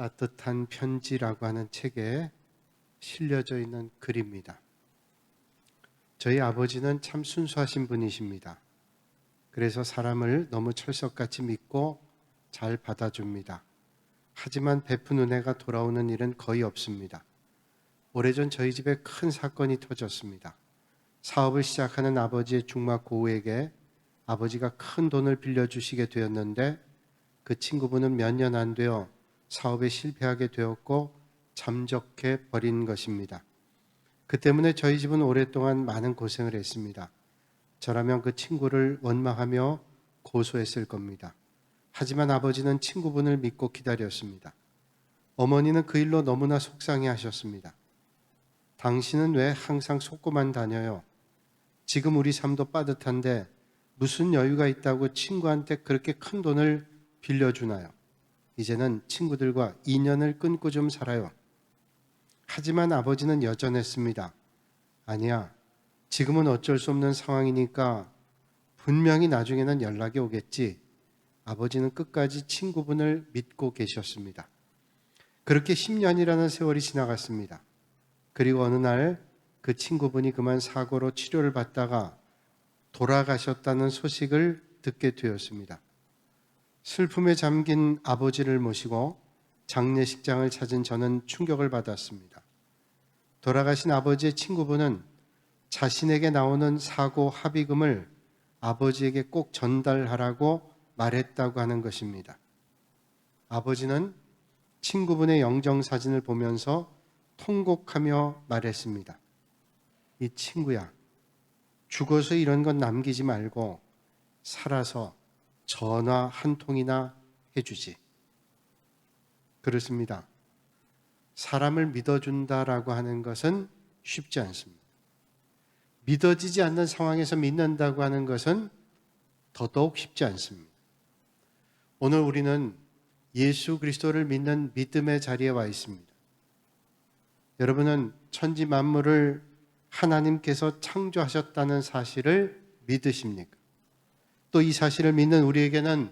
따뜻한 편지라고 하는 책에 실려져 있는 글입니다. 저희 아버지는 참 순수하신 분이십니다. 그래서 사람을 너무 철석같이 믿고 잘 받아줍니다. 하지만 베푼 은혜가 돌아오는 일은 거의 없습니다. 오래전 저희 집에 큰 사건이 터졌습니다. 사업을 시작하는 아버지의 중막 고우에게 아버지가 큰 돈을 빌려주시게 되었는데 그 친구분은 몇 년 안 되어 사업에 실패하게 되었고 잠적해 버린 것입니다. 그 때문에 저희 집은 오랫동안 많은 고생을 했습니다. 저라면 그 친구를 원망하며 고소했을 겁니다. 하지만 아버지는 친구분을 믿고 기다렸습니다. 어머니는 그 일로 너무나 속상해 하셨습니다. 당신은 왜 항상 속고만 다녀요? 지금 우리 삶도 빠듯한데 무슨 여유가 있다고 친구한테 그렇게 큰 돈을 빌려주나요? 이제는 친구들과 인연을 끊고 좀 살아요. 하지만 아버지는 여전했습니다. 아니야. 지금은 어쩔 수 없는 상황이니까 분명히 나중에는 연락이 오겠지. 아버지는 끝까지 친구분을 믿고 계셨습니다. 그렇게 10년이라는 세월이 지나갔습니다. 그리고 어느 날 그 친구분이 그만 사고로 치료를 받다가 돌아가셨다는 소식을 듣게 되었습니다. 슬픔에 잠긴 아버지를 모시고 장례식장을 찾은 저는 충격을 받았습니다. 돌아가신 아버지의 친구분은 자신에게 나오는 사고 합의금을 아버지에게 꼭 전달하라고 말했다고 하는 것입니다. 아버지는 친구분의 영정 사진을 보면서 통곡하며 말했습니다. 이 친구야, 죽어서 이런 건 남기지 말고 살아서 전화 한 통이나 해주지. 그렇습니다. 사람을 믿어준다라고 하는 것은 쉽지 않습니다. 믿어지지 않는 상황에서 믿는다고 하는 것은 더더욱 쉽지 않습니다. 오늘 우리는 예수 그리스도를 믿는 믿음의 자리에 와 있습니다. 여러분은 천지 만물을 하나님께서 창조하셨다는 사실을 믿으십니까? 또 이 사실을 믿는 우리에게는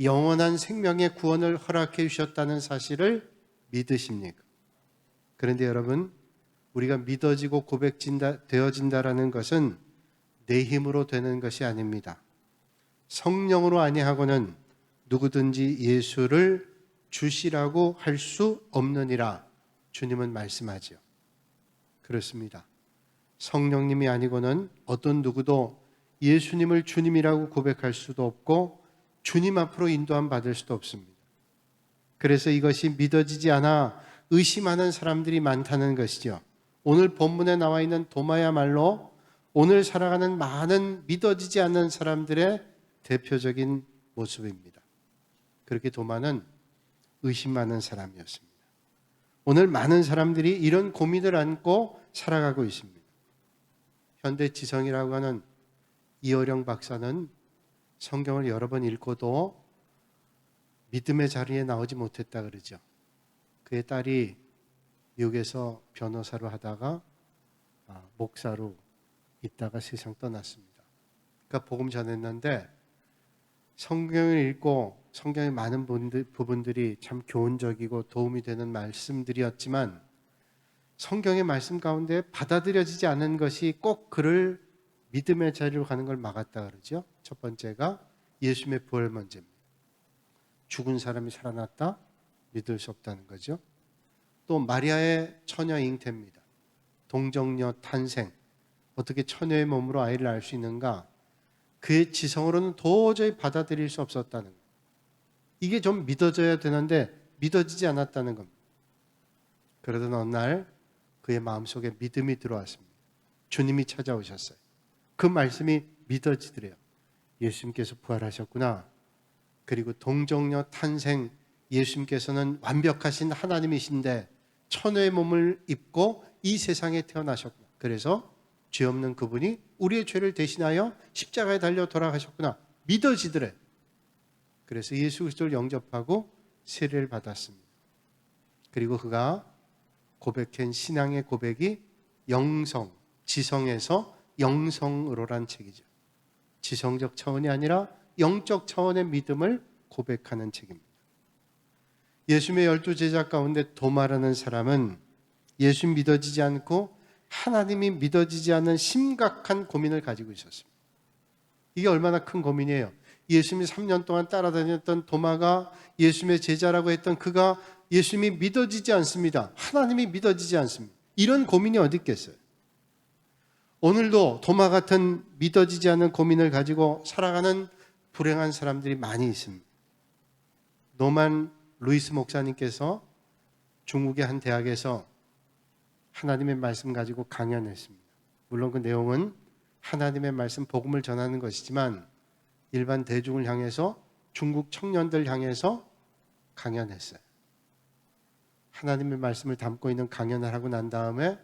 영원한 생명의 구원을 허락해 주셨다는 사실을 믿으십니까? 그런데 여러분, 우리가 믿어지고 고백진다, 되어진다라는 것은 내 힘으로 되는 것이 아닙니다. 성령으로 아니하고는 누구든지 예수를 주시라고 할 수 없느니라 주님은 말씀하죠. 그렇습니다. 성령님이 아니고는 어떤 누구도 예수님을 주님이라고 고백할 수도 없고 주님 앞으로 인도함 받을 수도 없습니다. 그래서 이것이 믿어지지 않아 의심하는 사람들이 많다는 것이죠. 오늘 본문에 나와 있는 도마야말로 오늘 살아가는 많은 믿어지지 않는 사람들의 대표적인 모습입니다. 그렇게 도마는 의심 많은 사람이었습니다. 오늘 많은 사람들이 이런 고민을 안고 살아가고 있습니다. 현대 지성이라고 하는 이어령 박사는 성경을 여러 번 읽고도 믿음의 자리에 나오지 못했다 그러죠. 그의 딸이 미국에서 변호사로 하다가 아, 목사로 있다가 세상 떠났습니다. 그러니까 복음 전했는데 성경을 읽고 성경의 많은 부분들이 참 교훈적이고 도움이 되는 말씀들이었지만 성경의 말씀 가운데 받아들여지지 않은 것이 꼭 그를 믿음의 자리로 가는 걸 막았다 그러죠. 첫 번째가 예수님의 부활 문제입니다. 죽은 사람이 살아났다? 믿을 수 없다는 거죠. 또 마리아의 처녀 잉태입니다. 동정녀 탄생. 어떻게 처녀의 몸으로 아이를 낳을 수 있는가? 그의 지성으로는 도저히 받아들일 수 없었다는 것. 이게 좀 믿어져야 되는데 믿어지지 않았다는 겁니다. 그러던 어느 날 그의 마음속에 믿음이 들어왔습니다. 주님이 찾아오셨어요. 그 말씀이 믿어지더래요. 예수님께서 부활하셨구나. 그리고 동정녀 탄생 예수님께서는 완벽하신 하나님이신데 천의 몸을 입고 이 세상에 태어나셨구나. 그래서 죄 없는 그분이 우리의 죄를 대신하여 십자가에 달려 돌아가셨구나. 믿어지더래. 그래서 예수 그리스도를 영접하고 세례를 받았습니다. 그리고 그가 고백한 신앙의 고백이 영성, 지성에서 영성으로란 책이죠. 지성적 차원이 아니라 영적 차원의 믿음을 고백하는 책입니다. 예수님의 열두 제자 가운데 도마라는 사람은 예수 믿어지지 않고 하나님이 믿어지지 않는 심각한 고민을 가지고 있었습니다. 이게 얼마나 큰 고민이에요. 예수님이 3년 동안 따라다녔던 도마가 예수님의 제자라고 했던 그가 예수님이 믿어지지 않습니다. 하나님이 믿어지지 않습니다. 이런 고민이 어디 있겠어요? 오늘도 도마 같은 믿어지지 않는 고민을 가지고 살아가는 불행한 사람들이 많이 있습니다. 노만 루이스 목사님께서 중국의 한 대학에서 하나님의 말씀 가지고 강연했습니다. 물론 그 내용은 하나님의 말씀 복음을 전하는 것이지만 일반 대중을 향해서 중국 청년들 향해서 강연했어요. 하나님의 말씀을 담고 있는 강연을 하고 난 다음에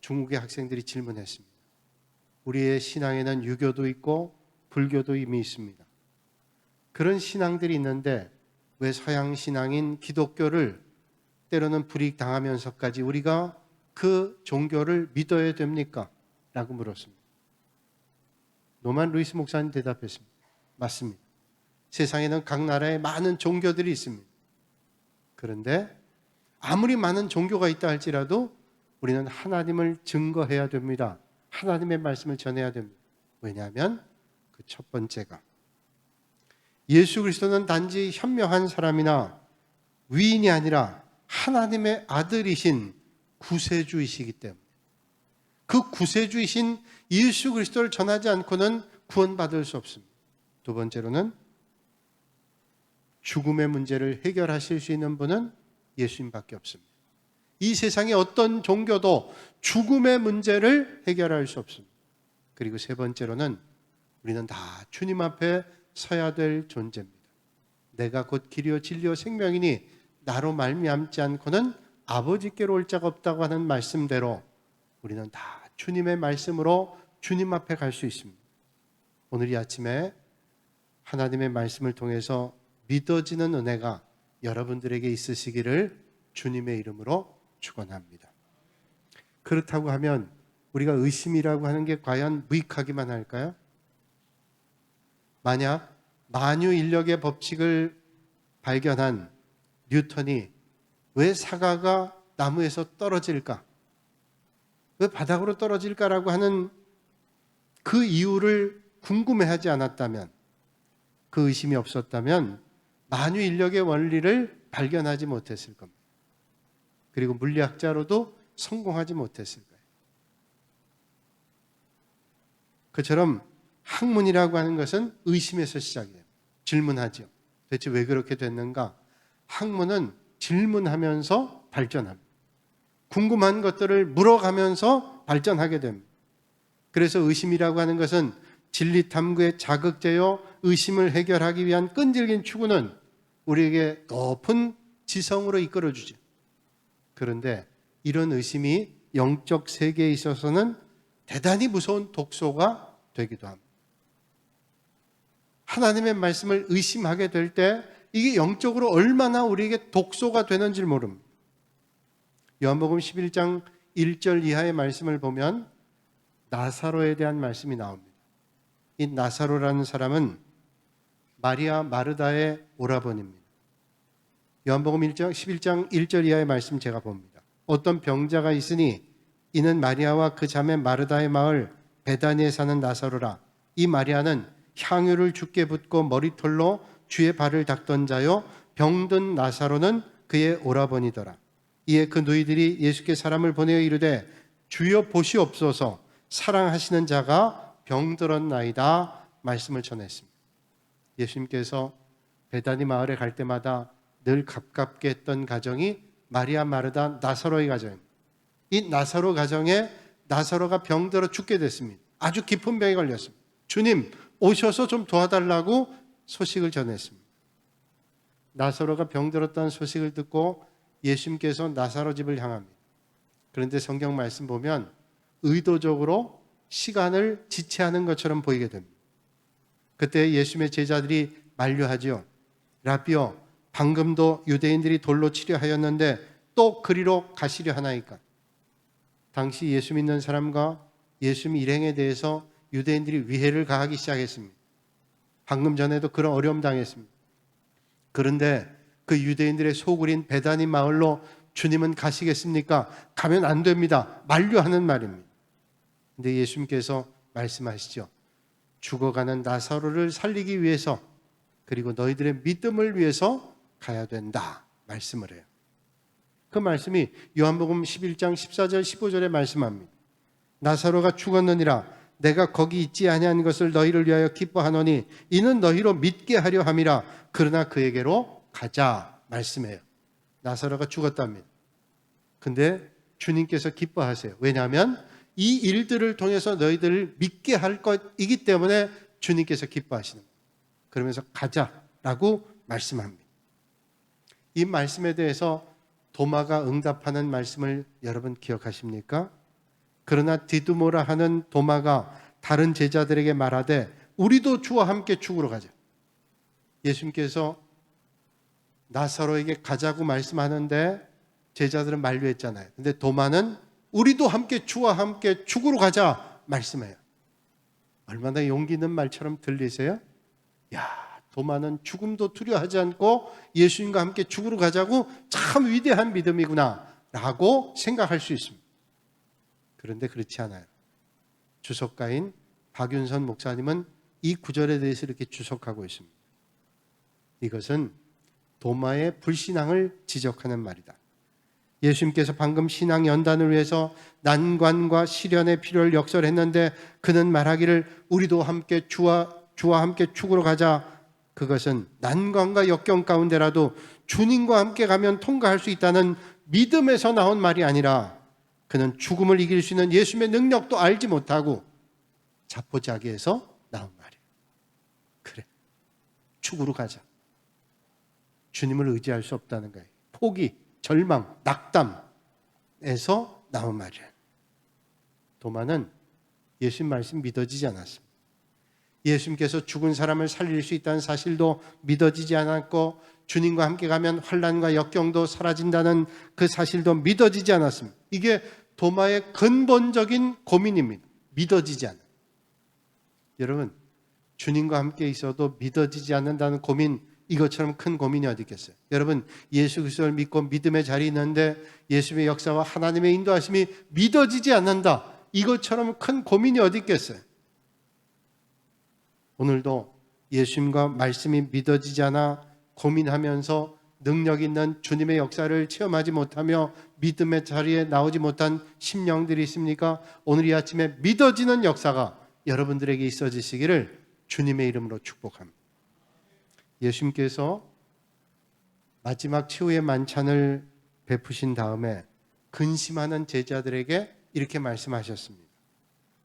중국의 학생들이 질문했습니다. 우리의 신앙에는 유교도 있고 불교도 이미 있습니다. 그런 신앙들이 있는데 왜 서양 신앙인 기독교를 때로는 불이익 당하면서까지 우리가 그 종교를 믿어야 됩니까? 라고 물었습니다. 노만 루이스 목사님 대답했습니다. 맞습니다. 세상에는 각 나라에 많은 종교들이 있습니다. 그런데 아무리 많은 종교가 있다 할지라도 우리는 하나님을 증거해야 됩니다. 하나님의 말씀을 전해야 됩니다. 왜냐하면 그 첫 번째가 예수 그리스도는 단지 현명한 사람이나 위인이 아니라 하나님의 아들이신 구세주이시기 때문에 그 구세주이신 예수 그리스도를 전하지 않고는 구원받을 수 없습니다. 두 번째로는 죽음의 문제를 해결하실 수 있는 분은 예수님밖에 없습니다. 이 세상의 어떤 종교도 죽음의 문제를 해결할 수 없습니다. 그리고 세 번째로는 우리는 다 주님 앞에 서야 될 존재입니다. 내가 곧 길이요 진리요 생명이니 나로 말미암지 않고는 아버지께로 올 자가 없다고 하는 말씀대로 우리는 다 주님의 말씀으로 주님 앞에 갈 수 있습니다. 오늘 이 아침에 하나님의 말씀을 통해서 믿어지는 은혜가 여러분들에게 있으시기를 주님의 이름으로 축원합니다. 그렇다고 하면 우리가 의심이라고 하는 게 과연 무익하기만 할까요? 만약 만유 인력의 법칙을 발견한 뉴턴이 왜 사과가 나무에서 떨어질까? 왜 바닥으로 떨어질까라고 하는 그 이유를 궁금해하지 않았다면 그 의심이 없었다면 만유 인력의 원리를 발견하지 못했을 겁니다. 그리고 물리학자로도 성공하지 못했을 거예요. 그처럼 학문이라고 하는 것은 의심에서 시작해요. 질문하죠. 대체 왜 그렇게 됐는가? 학문은 질문하면서 발전합니다. 궁금한 것들을 물어가면서 발전하게 됩니다. 그래서 의심이라고 하는 것은 진리 탐구의 자극제요, 의심을 해결하기 위한 끈질긴 추구는 우리에게 높은 지성으로 이끌어주죠. 그런데 이런 의심이 영적 세계에 있어서는 대단히 무서운 독소가 되기도 합니다. 하나님의 말씀을 의심하게 될 때 이게 영적으로 얼마나 우리에게 독소가 되는지 모릅니다. 요한복음 11장 1절 이하의 말씀을 보면 나사로에 대한 말씀이 나옵니다. 이 나사로라는 사람은 마리아 마르다의 오라버니입니다. 요한복음 1장 11장 1절 이하의 말씀 제가 봅니다. 어떤 병자가 있으니 이는 마리아와 그 자매 마르다의 마을 베다니에 사는 나사로라. 이 마리아는 향유를 죽게 붓고 머리털로 주의 발을 닦던 자요 병든 나사로는 그의 오라버니더라. 이에 그 누이들이 예수께 사람을 보내어 이르되 주여 보시옵소서 사랑하시는 자가 병들었나이다 말씀을 전했습니다. 예수님께서 베다니 마을에 갈 때마다 늘 가깝게 했던 가정이 마리아 마르다 나사로의 가정입니다. 이 나사로 가정에 나사로가 병들어 죽게 됐습니다. 아주 깊은 병에 걸렸습니다. 주님 오셔서 좀 도와달라고 소식을 전했습니다. 나사로가 병들었다는 소식을 듣고 예수님께서 나사로 집을 향합니다. 그런데 성경 말씀 보면 의도적으로 시간을 지체하는 것처럼 보이게 됩니다. 그때 예수님의 제자들이 만류하지요. 라비오, 방금도 유대인들이 돌로 치려 하였는데 또 그리로 가시려 하나이까. 당시 예수 믿는 사람과 예수 일행에 대해서 유대인들이 위해를 가하기 시작했습니다. 방금 전에도 그런 어려움 당했습니다. 그런데 그 유대인들의 소굴인 베다니 마을로 주님은 가시겠습니까? 가면 안 됩니다. 만류하는 말입니다. 근데 예수님께서 말씀하시죠. 죽어가는 나사로를 살리기 위해서 그리고 너희들의 믿음을 위해서 가야 된다. 말씀을 해요. 그 말씀이 요한복음 11장 14절 15절에 말씀합니다. 나사로가 죽었느니라 내가 거기 있지 아니한 것을 너희를 위하여 기뻐하노니 이는 너희로 믿게 하려 함이라 그러나 그에게로 가자 말씀해요. 나사로가 죽었답니다. 근데 주님께서 기뻐하세요. 왜냐하면 이 일들을 통해서 너희들을 믿게 할 것이기 때문에 주님께서 기뻐하시는 거예요. 그러면서 가자라고 말씀합니다. 이 말씀에 대해서 도마가 응답하는 말씀을 여러분 기억하십니까? 그러나 디두모라 하는 도마가 다른 제자들에게 말하되 우리도 주와 함께 죽으러 가자. 예수님께서 나사로에게 가자고 말씀하는데 제자들은 만류했잖아요. 근데 도마는 우리도 함께 주와 함께 죽으러 가자 말씀해요. 얼마나 용기 있는 말처럼 들리세요? 야, 도마는 죽음도 두려워하지 않고 예수님과 함께 죽으러 가자고 참 위대한 믿음이구나 라고 생각할 수 있습니다. 그런데 그렇지 않아요. 주석가인 박윤선 목사님은 이 구절에 대해서 이렇게 주석하고 있습니다. 이것은 도마의 불신앙을 지적하는 말이다. 예수님께서 방금 신앙 연단을 위해서 난관과 시련의 필요를 역설했는데 그는 말하기를 우리도 함께 주와 주와 함께 죽으러 가자. 그것은 난관과 역경 가운데라도 주님과 함께 가면 통과할 수 있다는 믿음에서 나온 말이 아니라 그는 죽음을 이길 수 있는 예수님의 능력도 알지 못하고 자포자기해서 나온 말이에요. 그래. 죽으러 가자. 주님을 의지할 수 없다는 거예요. 포기, 절망, 낙담에서 나온 말이에요. 도마는 예수님 말씀 믿어지지 않았습니다. 예수님께서 죽은 사람을 살릴 수 있다는 사실도 믿어지지 않았고 주님과 함께 가면 환란과 역경도 사라진다는 그 사실도 믿어지지 않았습니다. 이게 도마의 근본적인 고민입니다. 믿어지지 않아요. 여러분, 주님과 함께 있어도 믿어지지 않는다는 고민 이것처럼 큰 고민이 어디 있겠어요? 여러분, 예수 그리스도를 믿고 믿음의 자리에 있는데 예수님의 역사와 하나님의 인도하심이 믿어지지 않는다. 이것처럼 큰 고민이 어디 있겠어요? 오늘도 예수님과 말씀이 믿어지지 않아 고민하면서 능력 있는 주님의 역사를 체험하지 못하며 믿음의 자리에 나오지 못한 심령들이 있습니까? 오늘 이 아침에 믿어지는 역사가 여러분들에게 있어지시기를 주님의 이름으로 축복합니다. 예수님께서 마지막 최후의 만찬을 베푸신 다음에 근심하는 제자들에게 이렇게 말씀하셨습니다.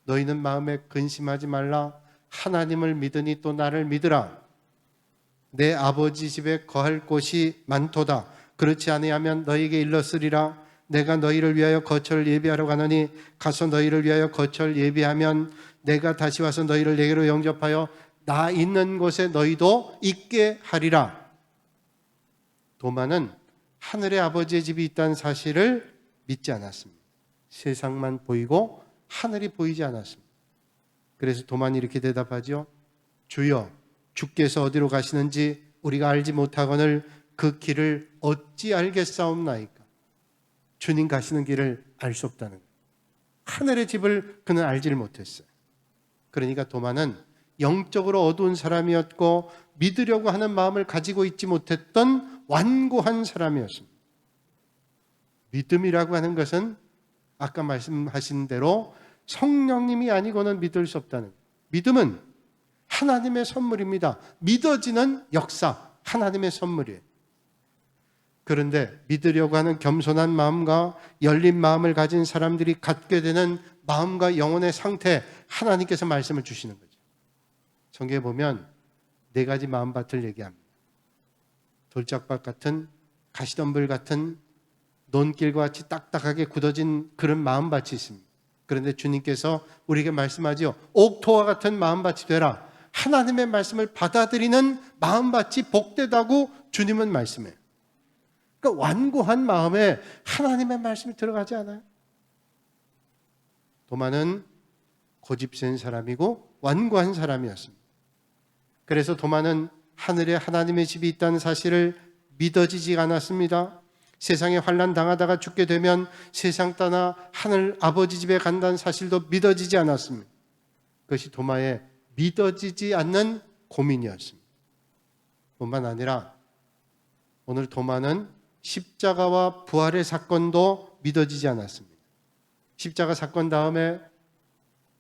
너희는 마음에 근심하지 말라. 하나님을 믿으니 또 나를 믿으라. 내 아버지 집에 거할 곳이 많도다. 그렇지 아니하면 너희에게 일렀으리라. 내가 너희를 위하여 거처를 예비하러 가느니 가서 너희를 위하여 거처를 예비하면 내가 다시 와서 너희를 내게로 영접하여 나 있는 곳에 너희도 있게 하리라. 도마는 하늘의 아버지의 집이 있다는 사실을 믿지 않았습니다. 세상만 보이고 하늘이 보이지 않았습니다. 그래서 도만이 이렇게 대답하죠. 주여, 주께서 어디로 가시는지 우리가 알지 못하거늘 그 길을 어찌 알겠사옵나이까. 주님 가시는 길을 알 수 없다는. 하늘의 집을 그는 알지를 못했어요. 그러니까 도마는 영적으로 어두운 사람이었고 믿으려고 하는 마음을 가지고 있지 못했던 완고한 사람이었습니다. 믿음이라고 하는 것은 아까 말씀하신 대로 성령님이 아니고는 믿을 수 없다는. 믿음은 하나님의 선물입니다. 믿어지는 역사, 하나님의 선물이에요. 그런데 믿으려고 하는 겸손한 마음과 열린 마음을 가진 사람들이 갖게 되는 마음과 영혼의 상태, 하나님께서 말씀을 주시는 거죠. 성경에 보면 네 가지 마음밭을 얘기합니다. 돌짝밭 같은 가시덤불 같은 논길과 같이 딱딱하게 굳어진 그런 마음밭이 있습니다. 그런데 주님께서 우리에게 말씀하지요. 옥토와 같은 마음밭이 되라. 하나님의 말씀을 받아들이는 마음밭이 복되다고 주님은 말씀해요. 그러니까 완고한 마음에 하나님의 말씀이 들어가지 않아요. 도마는 고집센 사람이고 완고한 사람이었습니다. 그래서 도마는 하늘에 하나님의 집이 있다는 사실을 믿어지지 않았습니다. 세상에 환란 당하다가 죽게 되면 세상 떠나 하늘 아버지 집에 간다는 사실도 믿어지지 않았습니다. 그것이 도마의 믿어지지 않는 고민이었습니다. 뿐만 아니라 오늘 도마는 십자가와 부활의 사건도 믿어지지 않았습니다. 십자가 사건 다음에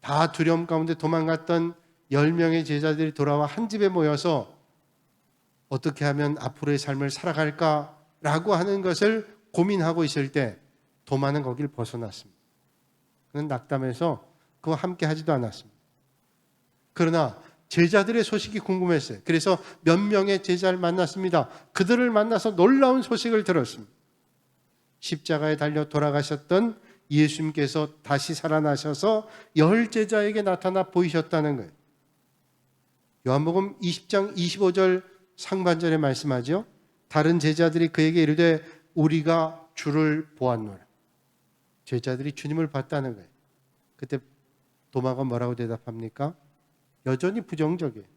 다 두려움 가운데 도망갔던 10명의 제자들이 돌아와 한 집에 모여서 어떻게 하면 앞으로의 삶을 살아갈까 라고 하는 것을 고민하고 있을 때 도마는 거길 벗어났습니다. 그는 낙담해서 그와 함께 하지도 않았습니다. 그러나 제자들의 소식이 궁금했어요. 그래서 몇 명의 제자를 만났습니다. 그들을 만나서 놀라운 소식을 들었습니다. 십자가에 달려 돌아가셨던 예수님께서 다시 살아나셔서 열 제자에게 나타나 보이셨다는 거예요. 요한복음 20장 25절 상반절에 말씀하죠. 다른 제자들이 그에게 이르되 우리가 주를 보았노라. 제자들이 주님을 봤다는 거예요. 그때 도마가 뭐라고 대답합니까? 여전히 부정적이에요.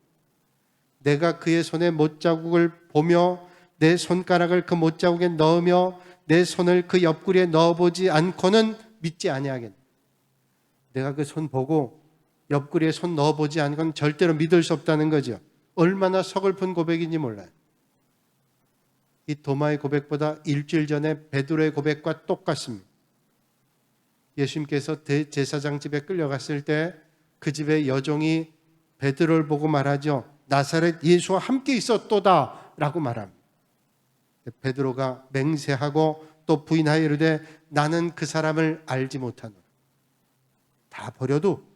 내가 그의 손에 못자국을 보며 내 손가락을 그 못자국에 넣으며 내 손을 그 옆구리에 넣어보지 않고는 믿지 아니하겠네. 내가 그 손 보고 옆구리에 손 넣어보지 않고는 절대로 믿을 수 없다는 거죠. 얼마나 서글픈 고백인지 몰라요. 이 도마의 고백보다 일주일 전에 베드로의 고백과 똑같습니다. 예수님께서 제사장 집에 끌려갔을 때 그 집의 여종이 베드로를 보고 말하죠. 나사렛 예수와 함께 있었도다라고 말합니다. 베드로가 맹세하고 또 부인하여 이르되 나는 그 사람을 알지 못하노라. 다 버려도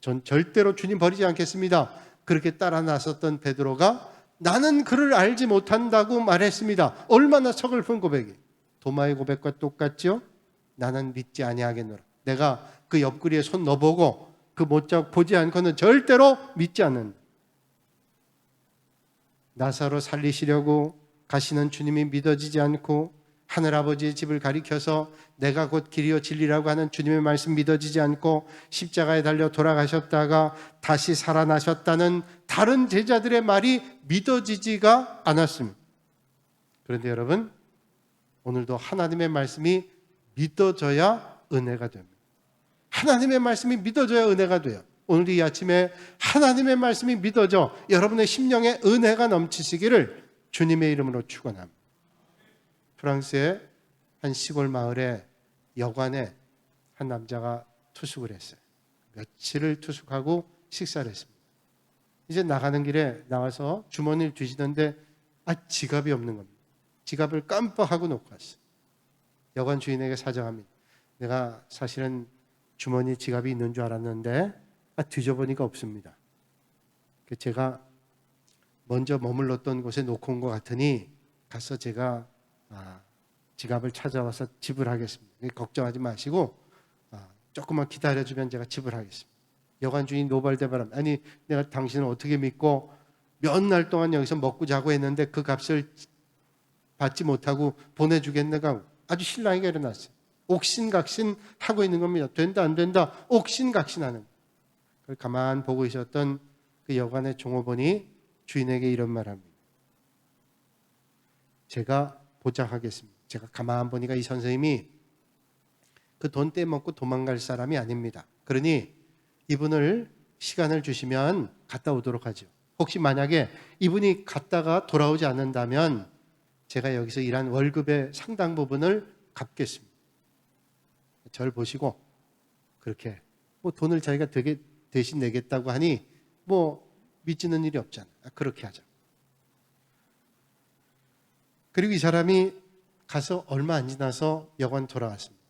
전 절대로 주님 버리지 않겠습니다. 그렇게 따라 나섰던 베드로가 나는 그를 알지 못한다고 말했습니다. 얼마나 서글픈 고백이. 도마의 고백과 똑같죠? 나는 믿지 아니하겠노라. 내가 그 옆구리에 손 넣어보고 그 못자 보지 않고는 절대로 믿지 않는다. 나사로 살리시려고 가시는 주님이 믿어지지 않고 하늘아버지의 집을 가리켜서 내가 곧 길이요 진리라고 하는 주님의 말씀 믿어지지 않고 십자가에 달려 돌아가셨다가 다시 살아나셨다는 다른 제자들의 말이 믿어지지가 않았습니다. 그런데 여러분, 오늘도 하나님의 말씀이 믿어져야 은혜가 됩니다. 하나님의 말씀이 믿어져야 은혜가 돼요. 오늘 이 아침에 하나님의 말씀이 믿어져 여러분의 심령에 은혜가 넘치시기를 주님의 이름으로 축원합니다. 프랑스의 한 시골 마을에 여관에 한 남자가 투숙을 했어요. 며칠을 투숙하고 식사를 했습니다. 이제 나가는 길에 나와서 주머니를 뒤지는데 아 지갑이 없는 겁니다. 지갑을 깜빡하고 놓고 왔어요. 여관 주인에게 사정합니다. 내가 사실은 주머니 지갑이 있는 줄 알았는데 아, 뒤져보니까 없습니다. 그 제가 먼저 머물렀던 곳에 놓고 온 것 같으니 가서 제가 아, 지갑을 찾아와서 지불하겠습니다. 걱정하지 마시고 아, 조금만 기다려주면 제가 지불하겠습니다. 여관 주인 노발대바람 아니 내가 당신을 어떻게 믿고 몇 날 동안 여기서 먹고 자고 했는데 그 값을 받지 못하고 보내주겠는가 아주 신랑이가 일어났어요. 옥신각신 하고 있는 겁니다. 된다 안 된다 옥신각신하는. 그걸 가만 보고 있었던 그 여관의 종업원이 주인에게 이런 말합니다. 제가 보장하겠습니다. 제가 가만 보니까 이 선생님이 그 돈 떼먹고 도망갈 사람이 아닙니다. 그러니 이분을 시간을 주시면 갔다 오도록 하죠. 혹시 만약에 이분이 갔다가 돌아오지 않는다면 제가 여기서 일한 월급의 상당 부분을 갚겠습니다. 절 보시고 그렇게 뭐 돈을 자기가 되게 대신 내겠다고 하니 뭐 믿지는 일이 없잖아. 그렇게 하자. 그리고 이 사람이 가서 얼마 안 지나서 여관 돌아왔습니다.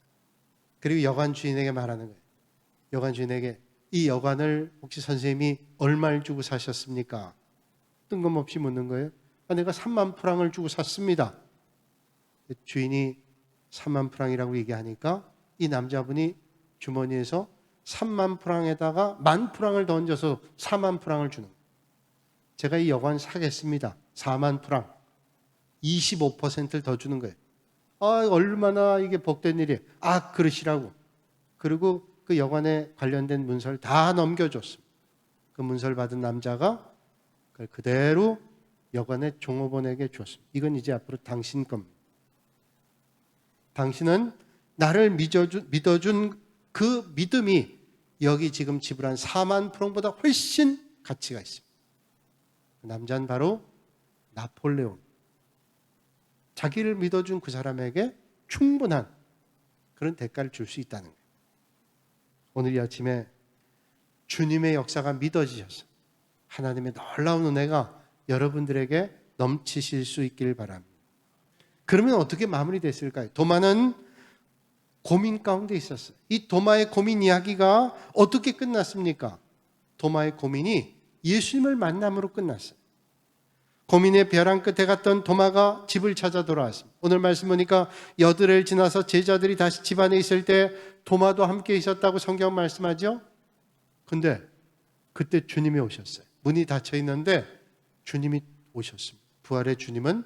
그리고 여관 주인에게 말하는 거예요. 여관 주인에게 이 여관을 혹시 선생님이 얼마를 주고 사셨습니까? 뜬금없이 묻는 거예요. 아, 내가 3만 프랑을 주고 샀습니다. 주인이 3만 프랑이라고 얘기하니까 이 남자분이 주머니에서 3만 프랑에다가 만 프랑을 던져서 4만 프랑을 주는 거예요. 제가 이 여관 사겠습니다. 4만 프랑. 25%를 더 주는 거예요. 아, 얼마나 이게 복된 일이에요. 아, 그러시라고. 그리고 그 여관에 관련된 문서를 다 넘겨줬습니다. 그 문서를 받은 남자가 그걸 그대로 여관의 종업원에게 주었습니다. 이건 이제 앞으로 당신 겁니다. 당신은 나를 믿어준, 믿어준 그 믿음이 여기 지금 지불한 4만 프랑보다 훨씬 가치가 있습니다. 그 남자는 바로 나폴레온. 자기를 믿어준 그 사람에게 충분한 그런 대가를 줄 수 있다는 거예요. 오늘 이 아침에 주님의 역사가 믿어지셔서 하나님의 놀라운 은혜가 여러분들에게 넘치실 수 있기를 바랍니다. 그러면 어떻게 마무리됐을까요? 도마는 고민 가운데 있었어요. 이 도마의 고민 이야기가 어떻게 끝났습니까? 도마의 고민이 예수님을 만남으로 끝났어요. 고민의 벼랑 끝에 갔던 도마가 집을 찾아 돌아왔습니다. 오늘 말씀 보니까 여드레를 지나서 제자들이 다시 집 안에 있을 때 도마도 함께 있었다고 성경 말씀하죠? 근데 그때 주님이 오셨어요. 문이 닫혀 있는데 주님이 오셨습니다. 부활의 주님은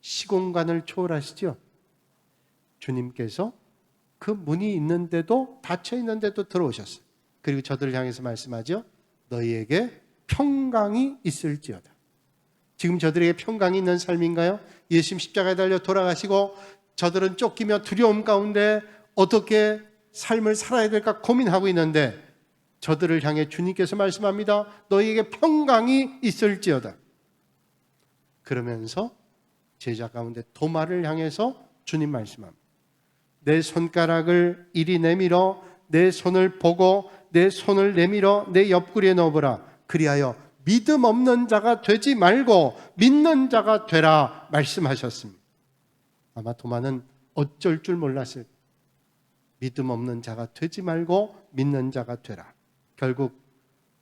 시공간을 초월하시죠? 주님께서 그 문이 있는데도 닫혀 있는데도 들어오셨어요. 그리고 저들을 향해서 말씀하죠. 너희에게 평강이 있을지어다. 지금 저들에게 평강이 있는 삶인가요? 예수님 십자가에 달려 돌아가시고 저들은 쫓기며 두려움 가운데 어떻게 삶을 살아야 될까 고민하고 있는데 저들을 향해 주님께서 말씀합니다. 너희에게 평강이 있을지어다. 그러면서 제자 가운데 도마를 향해서 주님 말씀합니다. 내 손가락을 이리 내밀어 내 손을 보고 내 손을 내밀어 내 옆구리에 넣어보라. 그리하여 믿음 없는 자가 되지 말고 믿는 자가 되라 말씀하셨습니다. 아마 도마는 어쩔 줄 몰랐을 믿음 없는 자가 되지 말고 믿는 자가 되라. 결국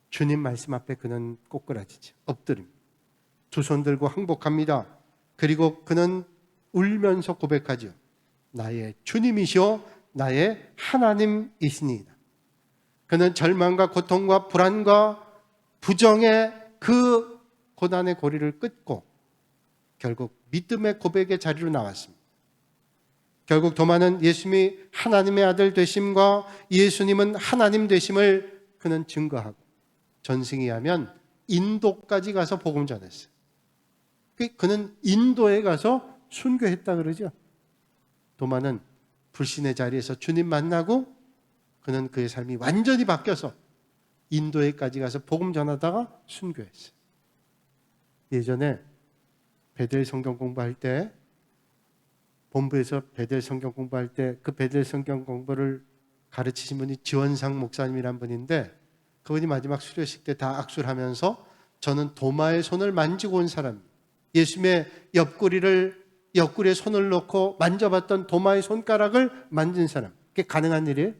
주님 말씀 앞에 그는 꼬꾸라지죠. 엎드립니다. 두 손 들고 항복합니다. 그리고 그는 울면서 고백하죠. 나의 주님이시오 나의 하나님이시니이다. 그는 절망과 고통과 불안과 부정의 그 고난의 고리를 끊고 결국 믿음의 고백의 자리로 나왔습니다. 결국 도마는 예수님이 하나님의 아들 되심과 예수님은 하나님 되심을 그는 증거하고 전승이 하면 인도까지 가서 복음 전했어요. 그 그는 인도에 가서 순교했다 그러죠. 도마는 불신의 자리에서 주님 만나고 그는 그의 삶이 완전히 바뀌어서 인도에까지 가서 복음 전하다가 순교했어요. 예전에 베델 성경 공부할 때 본부에서 베델 성경 공부할 때 그 베델 성경 공부를 가르치신 분이 지원상 목사님이란 분인데 그분이 마지막 수료식 때 다 악수를 하면서 저는 도마의 손을 만지고 온 사람 예수님의 옆구리를 옆구리에 손을 놓고 만져봤던 도마의 손가락을 만진 사람 그게 가능한 일이에요?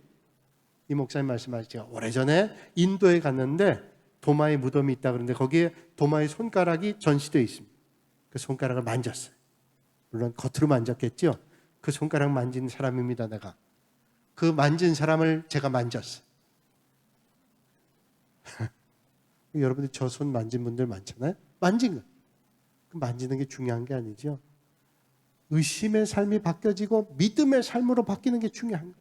이 목사님 말씀하시죠. 오래전에 인도에 갔는데 도마의 무덤이 있다 그러는데 거기에 도마의 손가락이 전시되어 있습니다. 그 손가락을 만졌어요. 물론 겉으로 만졌겠죠. 그 손가락 만진 사람입니다, 내가. 그 만진 사람을 제가 만졌어요. 여러분들 저 손 만진 분들 많잖아요. 만진 거. 그 만지는 게 중요한 게 아니죠. 의심의 삶이 바뀌어지고 믿음의 삶으로 바뀌는 게 중요한 거예요.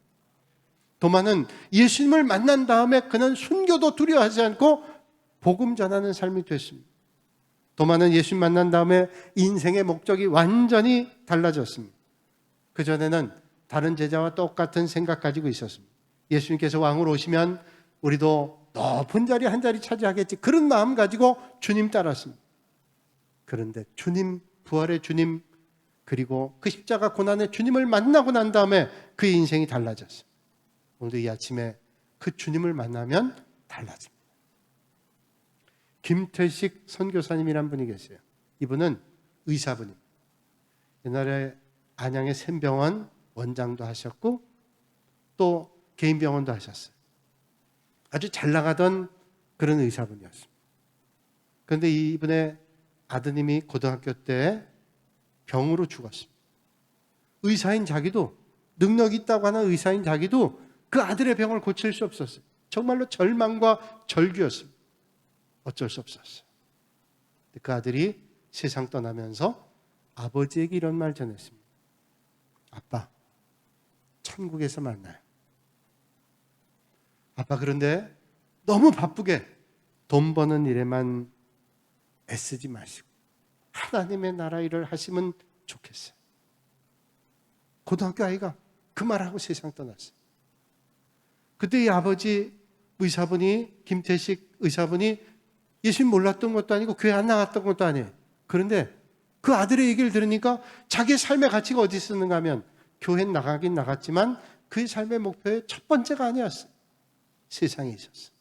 도마는 예수님을 만난 다음에 그는 순교도 두려워하지 않고 복음 전하는 삶이 됐습니다. 도마는 예수님 만난 다음에 인생의 목적이 완전히 달라졌습니다. 그전에는 다른 제자와 똑같은 생각 가지고 있었습니다. 예수님께서 왕으로 오시면 우리도 높은 자리 한 자리 차지하겠지. 그런 마음 가지고 주님 따랐습니다. 그런데 주님, 부활의 주님, 그리고 그 십자가 고난의 주님을 만나고 난 다음에 그의 인생이 달라졌어요. 오늘도 이 아침에 그 주님을 만나면 달라집니다. 김태식 선교사님이란 분이 계세요. 이분은 의사분입니다. 옛날에 안양의 샘병원 원장도 하셨고 또 개인 병원도 하셨어요. 아주 잘 나가던 그런 의사분이었습니다. 그런데 이분의 아드님이 고등학교 때 병으로 죽었습니다. 의사인 자기도 능력 있다고 하는 의사인 자기도 그 아들의 병을 고칠 수 없었어요. 정말로 절망과 절규였습니다. 어쩔 수 없었어요. 그 아들이 세상 떠나면서 아버지에게 이런 말 전했습니다. 아빠, 천국에서 만나요. 아빠, 그런데 너무 바쁘게 돈 버는 일에만 애쓰지 마시고, 하나님의 나라 일을 하시면 좋겠어요. 고등학교 아이가 그 말하고 세상 떠났어요. 그때 이 아버지 의사분이 김태식 의사분이 예수님 몰랐던 것도 아니고 교회 안 나갔던 것도 아니에요. 그런데 그 아들의 얘기를 들으니까 자기의 삶의 가치가 어디 있었는가 하면 교회 나가긴 나갔지만 그의 삶의 목표의 첫 번째가 아니었어요. 세상에 있었어요.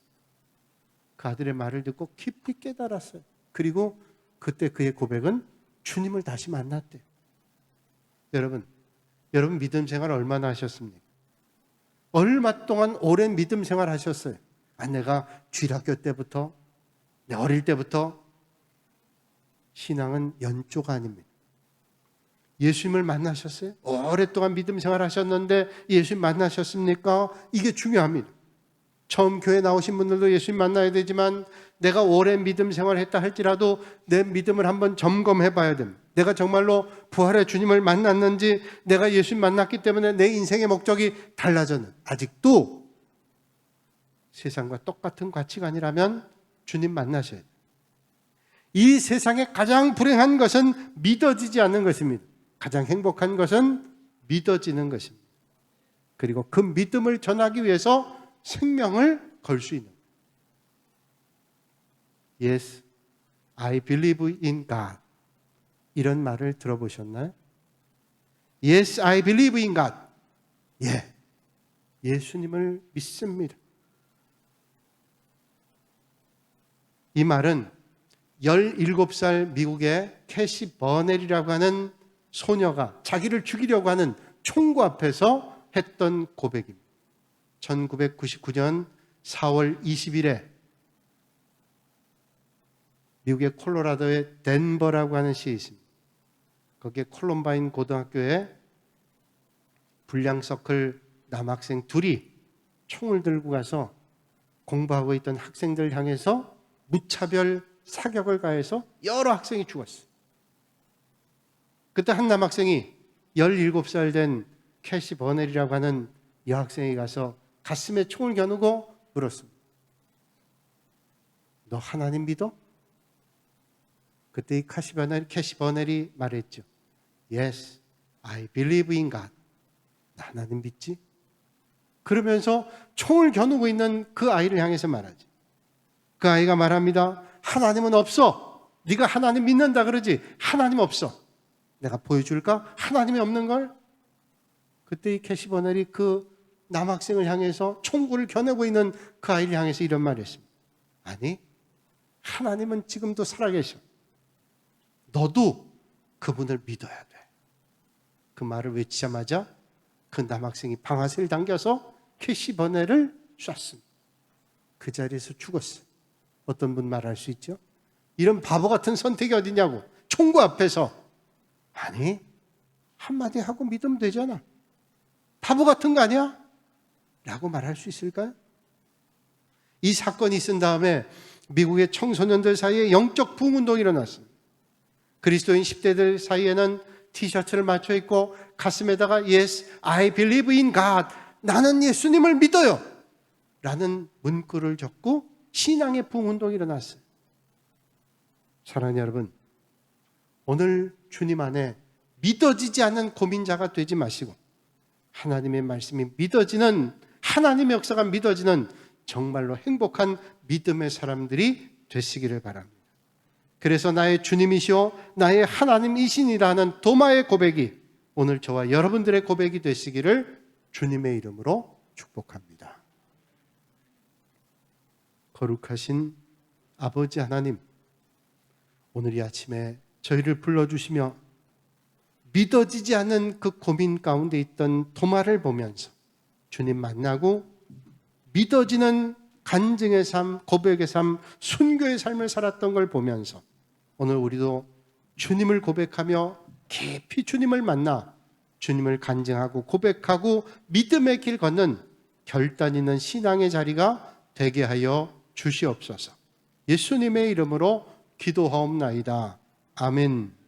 그 아들의 말을 듣고 깊이 깨달았어요. 그리고 그때 그의 고백은 주님을 다시 만났대요. 여러분, 여러분 믿음 생활 얼마나 하셨습니까? 얼마 동안 오랜 믿음 생활 하셨어요? 아, 내가 주일학교 때부터, 내 어릴 때부터 신앙은 연조가 아닙니다. 예수님을 만나셨어요? 오랫동안 믿음 생활 하셨는데 예수님 만나셨습니까? 이게 중요합니다. 처음 교회 나오신 분들도 예수님 만나야 되지만 내가 오랜 믿음 생활 했다 할지라도 내 믿음을 한번 점검해 봐야 됩니다. 내가 정말로 부활의 주님을 만났는지 내가 예수님 만났기 때문에 내 인생의 목적이 달라졌는 아직도 세상과 똑같은 가치관이라면 주님 만나셔야 돼요. 이 세상에 가장 불행한 것은 믿어지지 않는 것입니다. 가장 행복한 것은 믿어지는 것입니다. 그리고 그 믿음을 전하기 위해서 생명을 걸 수 있는. Yes, I believe in God. 이런 말을 들어보셨나요? Yes, I believe in God. 예. 예수님을 믿습니다. 이 말은 17살 미국의 캐시 버넬이라고 하는 소녀가 자기를 죽이려고 하는 총구 앞에서 했던 고백입니다. 1999년 4월 20일에 미국의 콜로라도의 덴버라고 하는 시에 있습니다. 거기에 콜롬바인 고등학교에 불량 서클 남학생 둘이 총을 들고 가서 공부하고 있던 학생들 향해서 무차별 사격을 가해서 여러 학생이 죽었어요. 그때 한 남학생이 17살 된 캐시 버넬이라고 하는 여학생이 가서 가슴에 총을 겨누고 물었습니다. 너 하나님 믿어? 그때 이 캐시 버넬, 캐시 버넬이 말했죠. Yes, I believe in God. 나 하나님 믿지? 그러면서 총을 겨누고 있는 그 아이를 향해서 말하지. 그 아이가 말합니다. 하나님은 없어. 네가 하나님 믿는다 그러지. 하나님 없어. 내가 보여줄까? 하나님이 없는 걸? 그때 이 캐시 버넬이 그 남학생을 향해서 총구를 겨누고 있는 그 아이를 향해서 이런 말을 했습니다. 아니, 하나님은 지금도 살아계셔. 너도 그분을 믿어야 돼. 그 말을 외치자마자 그 남학생이 방아쇠를 당겨서 캐시 버넬을 쐈습니다. 그 자리에서 죽었어요. 어떤 분 말할 수 있죠? 이런 바보 같은 선택이 어디냐고. 총구 앞에서. 아니, 한마디 하고 믿으면 되잖아. 바보 같은 거 아니야? 라고 말할 수 있을까요? 이 사건이 있은 다음에 미국의 청소년들 사이에 영적 부흥운동이 일어났습니다. 그리스도인 10대들 사이에는 티셔츠를 맞춰 입고 가슴에다가 Yes, I believe in God. 나는 예수님을 믿어요. 라는 문구를 적고 신앙의 부흥운동이 일어났어요. 사랑하는 여러분, 오늘 주님 안에 믿어지지 않는 고민자가 되지 마시고 하나님의 말씀이 믿어지는 하나님의 역사가 믿어지는 정말로 행복한 믿음의 사람들이 되시기를 바랍니다. 그래서 나의 주님이시오 나의 하나님이신이라는 도마의 고백이 오늘 저와 여러분들의 고백이 되시기를 주님의 이름으로 축복합니다. 거룩하신 아버지 하나님, 오늘 이 아침에 저희를 불러주시며 믿어지지 않는 그 고민 가운데 있던 도마를 보면서 주님 만나고 믿어지는 간증의 삶, 고백의 삶, 순교의 삶을 살았던 걸 보면서 오늘 우리도 주님을 고백하며 깊이 주님을 만나 주님을 간증하고 고백하고 믿음의 길 걷는 결단 있는 신앙의 자리가 되게 하여 주시옵소서. 예수님의 이름으로 기도하옵나이다. 아멘.